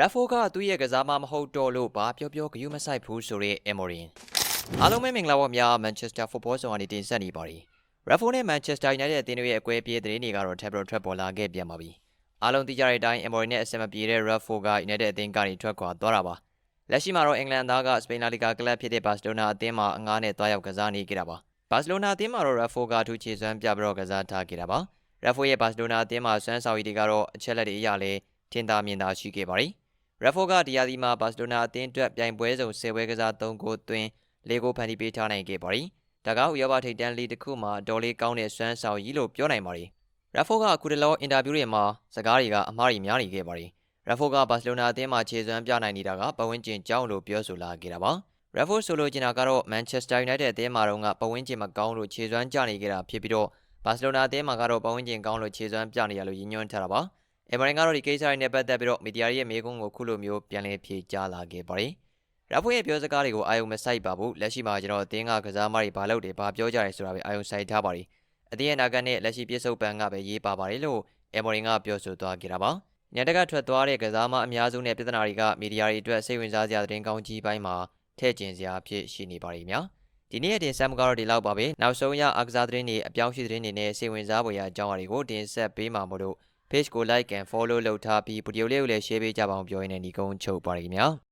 Raffo ကသူ့ရဲ့ကစားမမဟုတ်တော့လို့ဘာပြောပြောဂယုမဆိုင်ဘူးဆိုတဲ့ Emorin အားလုံးပဲမင်္ဂလာပါများ Manchester Football ဆောင်ကနေတင်ဆက်နေပါတယ် Raffo နဲ့ Manchester United အသင်းတို့ရဲ့အကွဲပြေးသတင်းတွေကတော့ tablet ထွက်ပေါ်လာခဲ့ပြန်ပါပြီအားလုံးသိကြတဲ့အတိုင်း Emorin နဲ့အဆင်မပြေတဲ့ Raffo က United အသင်းကနေထွက်ခွာသွားတာပါလက်ရှိမှာတော့အင်္ဂလန်သားကစပိန်လာလီဂါကလပ်ဖြစ်တဲ့ Barcelona အသင်းမှာအငားနဲ့တွားရောက်ကစားနေကြတာပါ Barcelona အသင်းမှာတော့ Raffo ကထူးခြေစွမ်းပြပြီးတော့ကစားထားခဲ့တာပါ Raffo ရဲ့ Barcelona အသင်းမှာစွမ်းဆောင်ရည်တွေကတော့အချက်လက်တွေအရလဲထင်သာမြင်သာရှိခဲ့ပါတယ် Raffo ကဒီယာဒီမှာ Barcelona အသင်းအတွက်ပြိုင်ပွဲစုံ10ပွဲကစား3ဂိုးသွင်း4ဂိုးဖန်တီးပေးထားနိုင်ခဲ့ပါတယ်ဒါကဥရောပထိပ်တန်းလီတစ်ခုမှာဒေါ်လေးကောင်းတဲ့စွမ်းဆောင်ရည်လို့ပြောနိုင်ပါတယ် Raffo ကအခုတလောအင်တာဗျူးတွေမှာစကားတွေကအမှားတွေများနေခဲ့ပါတယ် Raffo က Barcelona အသင်းမှာခြေစွမ်းပြနိုင်နေတာကပတ်ဝန်းကျင်ကြောင်းလို့ပြောဆိုလာခဲ့တာပါ Raffo ဆိုလိုချင်တာကတော့ Manchester United အသင်းမှာတော့ကပတ်ဝန်းကျင်မကောင်းလို့ခြေစွမ်းကျနေခဲ့တာဖြစ်ပြီးတော့ Barcelona အသင်းမှာကတော့ပတ်ဝန်းကျင်ကောင်းလို့ခြေစွမ်းပြနေရလို့ရည်ညွှန်းထားတာပါ အမရင်ကတော့ဒီကိစ္စတွေနဲ့ပတ်သက်ပြီးတော့မီဒီယာရဲ့မေးခွန်းကိုခုလိုမျိုးပြန်လည်ဖြေကြားလာခဲ့ပါတယ်။ရာဖိုရဲ့ပြောစကားတွေကိုအာယုံမဆိုင်ပါဘူး။လက်ရှိမှာကျွန်တော်အသင်းကကစားမတွေဘာလုပ်တယ်ဘာပြောကြတယ်ဆိုတာပဲအာယုံဆိုင်ထားပါတယ်။အသင်းရဲ့နာဂတ်နဲ့လက်ရှိပြစ်စုံပန်ကပဲရေးပါပါတယ်လို့အမရင်ကပြောဆိုသွားခဲ့တာပါ။ညတကထွက်သွားတဲ့ကစားမအများစုနဲ့ပြည်ထနာတွေကမီဒီယာတွေအတွက်စိတ်ဝင်စားစရာသတင်းကောင်းကြီးပိုင်းမှာထည့်ကျင်စရာဖြစ်ရှိနေပါတယ်များ။ဒီနေ့ရဲ့တင်ဆက်မှုကတော့ဒီလောက်ပါပဲ။နောက်ဆုံးရအကစားသတင်းတွေအပြောင်းအရွှေ့သတင်းတွေနဲ့စိတ်ဝင်စားဖွယ်ရာအကြောင်းအရာတွေကိုတင်ဆက်ပေးမှာမို့လို့ page ကို like and follow လုပ်ထားပြီးဗီဒီယိုလေးကိုလည်း share ပေးကြပါအောင်ပြောရင်းနဲ့ဒီကုန်းချုပ်ပါရခင်ဗျာ